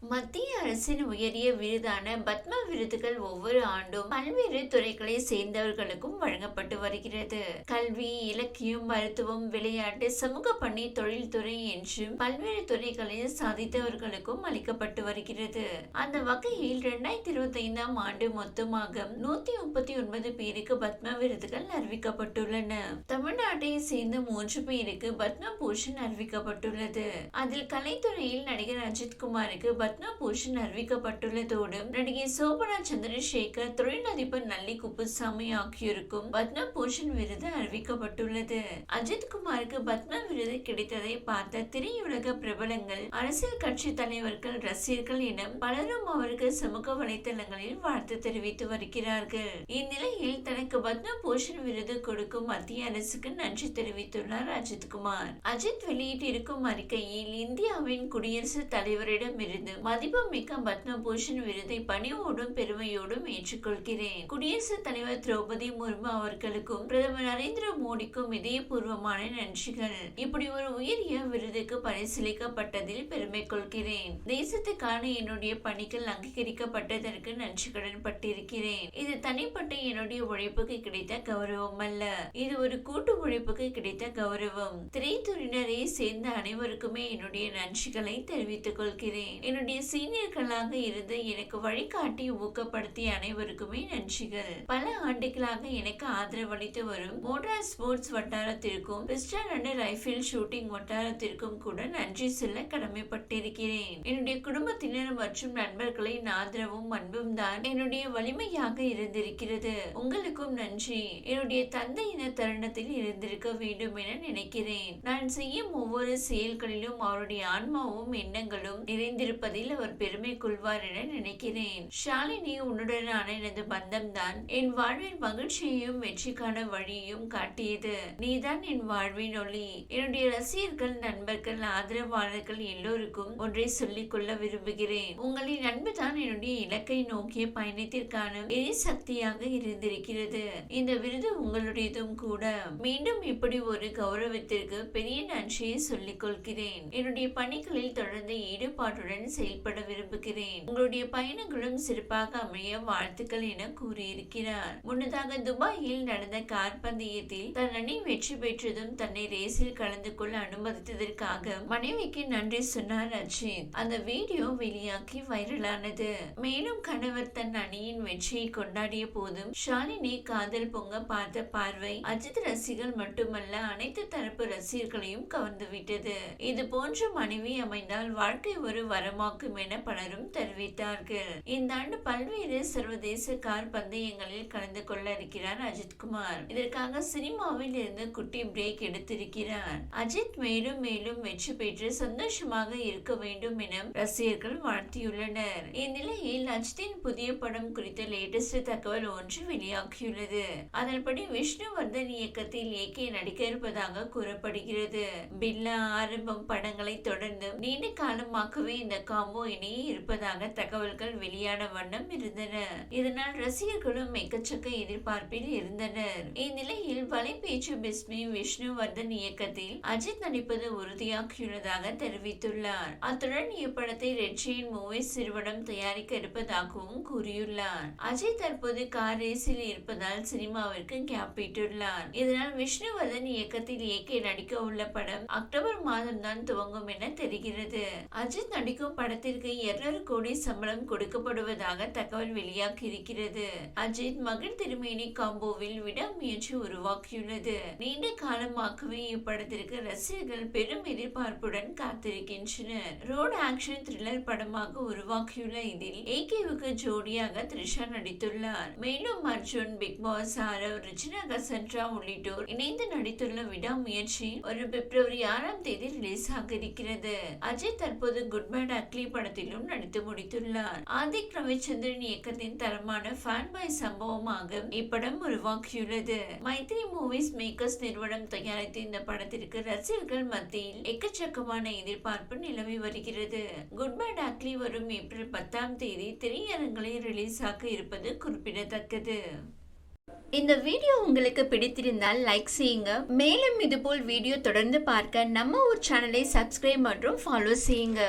மத்திய அரசின் உயரிய விருதான பத்ம விருதுகள் ஒவ்வொரு ஆண்டும் பல்வேறு துறைகளை சேர்ந்தவர்களுக்கும் வழங்கப்பட்டு வருகிறது. கல்வி இலக்கியம் மருத்துவம் விளையாட்டு சமூக பணி தொழில்துறை என்றும் பல்வேறு துறைகளில் சாதித்தவர்களுக்கும் அளிக்கப்பட்டு வருகிறது. அந்த வகையில் இரண்டாயிரத்தி இருபத்தி ஐந்தாம் ஆண்டு மொத்தமாக நூத்தி முப்பத்தி ஒன்பது பேருக்கு பத்ம விருதுகள் அறிவிக்கப்பட்டுள்ளன. தமிழ்நாட்டை சேர்ந்த மூன்று பேருக்கு பத்ம பூஷன் அறிவிக்கப்பட்டுள்ளது. அதில் கலைத்துறையில் நடிகர் அஜித் குமாருக்கு பத்ம பூஷன் அறிவிக்கப்பட்டுள்ளதோடு நடிகை சோபனா சந்திரசேகர் தொழிலதிபர் நல்லி குப்புசாமி ஆகியோருக்கும் பத்ம பூஷன் விருது அறிவிக்கப்பட்டுள்ளது. அஜித் குமாருக்கு பத்ம விருது கிடைத்ததை பார்த்த திரையுலக பிரபலங்கள் அரசியல் கட்சி தலைவர்கள் ரசிகர்கள் என பலரும் அவருக்கு சமூக வலைதளங்களில் வாழ்த்து தெரிவித்து வருகிறார்கள். இந்நிலையில் தனக்கு பத்ம பூஷன் விருது கொடுக்கும் மத்திய அரசுக்கு நன்றி தெரிவித்துள்ளார் அஜித் குமார். அஜித் வெளியிட்டிருக்கும் அறிக்கையில் இந்தியாவின் குடியரசுத் தலைவரிடமிருந்து மதிப்புமிக்க பத்ம பூஷன் விருதை பணிவோடும் பெருமையோடும் ஏற்றுக்கொள்கிறேன். குடியரசுத் தலைவர் திரௌபதி முர்மு அவர்களுக்கும் பிரதமர் நரேந்திர மோடிக்கும் இதயபூர்வமான நன்றிகள். இப்படி ஒரு உயரிய விருதுக்கு பரிசீலிக்கப்பட்டதில் பெருமை கொள்கிறேன். தேசத்துக்கான என்னுடைய பணிகள் அங்கீகரிக்கப்பட்டதற்கு நன்றி கடன் பட்டிருக்கிறேன். இது தனிப்பட்ட என்னுடைய உழைப்புக்கு கிடைத்த கௌரவம் அல்ல. இது ஒரு கூட்டு உழைப்புக்கு கிடைத்த கௌரவம். திரைத்துறையினரை சேர்ந்த அனைவருக்குமே என்னுடைய நன்றிகளை தெரிவித்துக் கொள்கிறேன். என்னுடைய என்னுடைய சீனியர்களாக இருந்து எனக்கு வழிகாட்டி ஊக்கப்படுத்திய அனைவருக்குமே நன்றிகள். பல ஆண்டுகளாக எனக்கு ஆதரவளித்து வரும் மோட்டார் ஸ்போர்ட்ஸ் வட்டாரத்திற்கும் பிஸ்டல் அண்ட் ரைபிள் ஷூட்டிங் வட்டாரத்திற்கும் கூட நன்றி சொல்ல கடமைப்பட்டிருக்கிறேன். என்னுடைய குடும்பத்தினர் மற்றும் நண்பர்களின் ஆதரவும் அன்பும் தான் என்னுடைய வலிமையாக இருந்திருக்கிறது. உங்களுக்கும் நன்றி. என்னுடைய தந்தை இந்த தருணத்தில் இருந்திருக்க வேண்டும் என நினைக்கிறேன். நான் செய்யும் ஒவ்வொரு செயல்களிலும் அவருடைய ஆன்மாவும் எண்ணங்களும் நிறைந்திருப்பதில் அவர் பெருமை கொள்வார் என நினைக்கிறேன். ஷாலினி உன்னுடனான எனது பந்தம் தான் என் வாழ்வின் மகிழ்ச்சியையும் வெற்றிக்கான வழியையும் காட்டியது. நீதான் என் வாழ்வின் ஒளி. என்னுடைய ரசிகர்கள் நண்பர்கள் ஆதரவாளர்கள் எல்லோருக்கும் ஒன்றை சொல்லிக் கொள்ள விரும்புகிறேன். உங்களின் அன்பு தான் என்னுடைய இலக்கை நோக்கிய பயணத்திற்கான எரிசக்தியாக இருந்திருக்கிறது. இந்த விருது உங்களுடையதும் கூட. மீண்டும் இப்படி ஒரு கௌரவத்திற்கு பெரிய நன்றியை சொல்லிக் கொள்கிறேன். என்னுடைய பணிகளில் தொடர்ந்து ஈடுபாட்டுடன் செயல்பட விரும்புகிறேன். உங்களுடைய பயணங்களும் சிறப்பாக அமைய வாழ்த்துக்கள் என கூறியிருக்கிறார். முன்னதாக துபாயில் நடந்த கார் பந்தயத்தில் தன் அணி வெற்றி பெற்றதும் தன்னை ரேஸில் கலந்து கொள்ள அனுமதித்ததற்காக மனைவிக்கு நன்றி சொன்னார் அஜித். அந்த வீடியோ வெளியாகி வைரலானது. மேலும் கணவர் தன் அணியின் வெற்றியை கொண்டாடிய போதும் ஷாலினி காதல் பொங்க பார்த்த பார்வை அஜித் ரசிகர்கள் மட்டுமல்ல அனைத்து தரப்பு ரசிகர்களையும் கவர்ந்துவிட்டது. இது போன்ற மனைவி அமைந்தால் வாழ்க்கை ஒரு வரமாக நோக்கம் என பலரும் தெரிவித்தார்கள். இந்த ஆண்டு பல்வேறு சர்வதேச கார் பந்தயங்களில் கலந்து கொள்ள இருக்கிறார் அஜித் குமார் இதற்காக சினிமாவில் இருந்து குட்டி பிரேக் எடுத்திருக்கிறார். அஜித் மேலும் மேலும் வெற்றி பெற்று சந்தோஷமாக இருக்க வேண்டும் என ரசிகர்கள் வாழ்த்தியுள்ளனர். இந்நிலையில் அஜித்தின் புதிய படம் குறித்த லேட்டஸ்ட் தகவல் ஒன்று வெளியாகியுள்ளது. அதன்படி விஷ்ணுவர்தன் இயக்கத்தில் ஏகே நடிக்க இருப்பதாக கூறப்படுகிறது. பில்லா ஆரம்பம் படங்களை தொடர்ந்து நீண்ட காலமாகவே இந்த காம்போ இணையே இருப்பதாக தகவல்கள் வெளியான வண்ணம் இருந்தன. இதனால் ரசிகர்களும் எக்கச்சக்க எதிர்பார்ப்பில் இருந்தனர். இந்நிலையில் வலைபேச்சு பிஸ்மி விஷ்ணுவர்தன் இயக்கத்தில் அஜித் நடிப்பது உறுதியாகியுள்ளதாக தெரிவித்துள்ளார். அத்துடன் இப்படத்தை ரெட்சியின் மூவிஸ் நிறுவனம் தயாரிக்க இருப்பதாகவும் கூறியுள்ளார். அஜித் தற்போது கார் ரேஸில் இருப்பதால் சினிமாவிற்கு கேப்பிட்டுள்ளார் இதனால் விஷ்ணுவர்தன் இயக்கத்தில் இயக்கி நடிக்க உள்ள படம் அக்டோபர் மாதம் தான் துவங்கும் என தெரிகிறது. அஜித் நடிக்கும் படத்திற்கு இருநூறு கோடி சம்பளம் கொடுக்கப்படுவதாக தகவல் வெளியாகி இருக்கிறது அஜித் மகன் திருமேனி காம்போவில் விடாமுயற்சி உருவாக்கியுள்ளது. நீண்ட காலமாகவே இப்படத்திற்கு ரசிகர்கள் பெரும் எதிர்பார்ப்புடன் காத்திருக்கின்றனர். ரோட் ஆக்ஷன் த்ரில்லர் படமாக உருவாக்கியுள்ள இதில் ஏகேவுக்கு ஜோடியாக த்ரிஷா நடித்துள்ளார். மேலும் Arjun Bigg Boss Aarav ரிச்சினா Cassandra உள்ளிட்டோர் இணைந்து நடித்துள்ள விடாமுயற்சி ஒரு பிப்ரவரி ஆறாம் தேதி ரிலீஸ் ஆக இருக்கிறது. அஜய் தற்போது குட் பேட் அக்லி படத்திலும் நடித்து முடித்துள்ளார். ஆதிக் ரவிச்சந்திரன் இயக்கத்தின் தரமான ஃபேன் பாய் சம்பவமாக இப்படம் உருவாக்கியுள்ளது. மைத்ரி மூவிஸ் மேக்கர்ஸ் நிறுவனம் தயாரித்த இந்த படத்திற்கு ரசிகர்கள் மத்தியில் எக்கச்சக்கமான எதிர்பார்ப்பு நிலவி வருகிறது. குட் பை டாக்லி வரும் ஏப்ரல் பத்தாம் தேதி திரையரங்களில் ரிலீஸ் ஆக இருப்பது குறிப்பிடத்தக்கது. இந்த வீடியோ உங்களுக்கு பிடித்திருந்தால் லைக் செய்யுங்க. மேலும் இதுபோல் வீடியோ தொடர்ந்து பார்க்க நம்ம ஒரு சேனலை சப்ஸ்கிரைப் மற்றும் ஃபாலோ செய்யுங்க.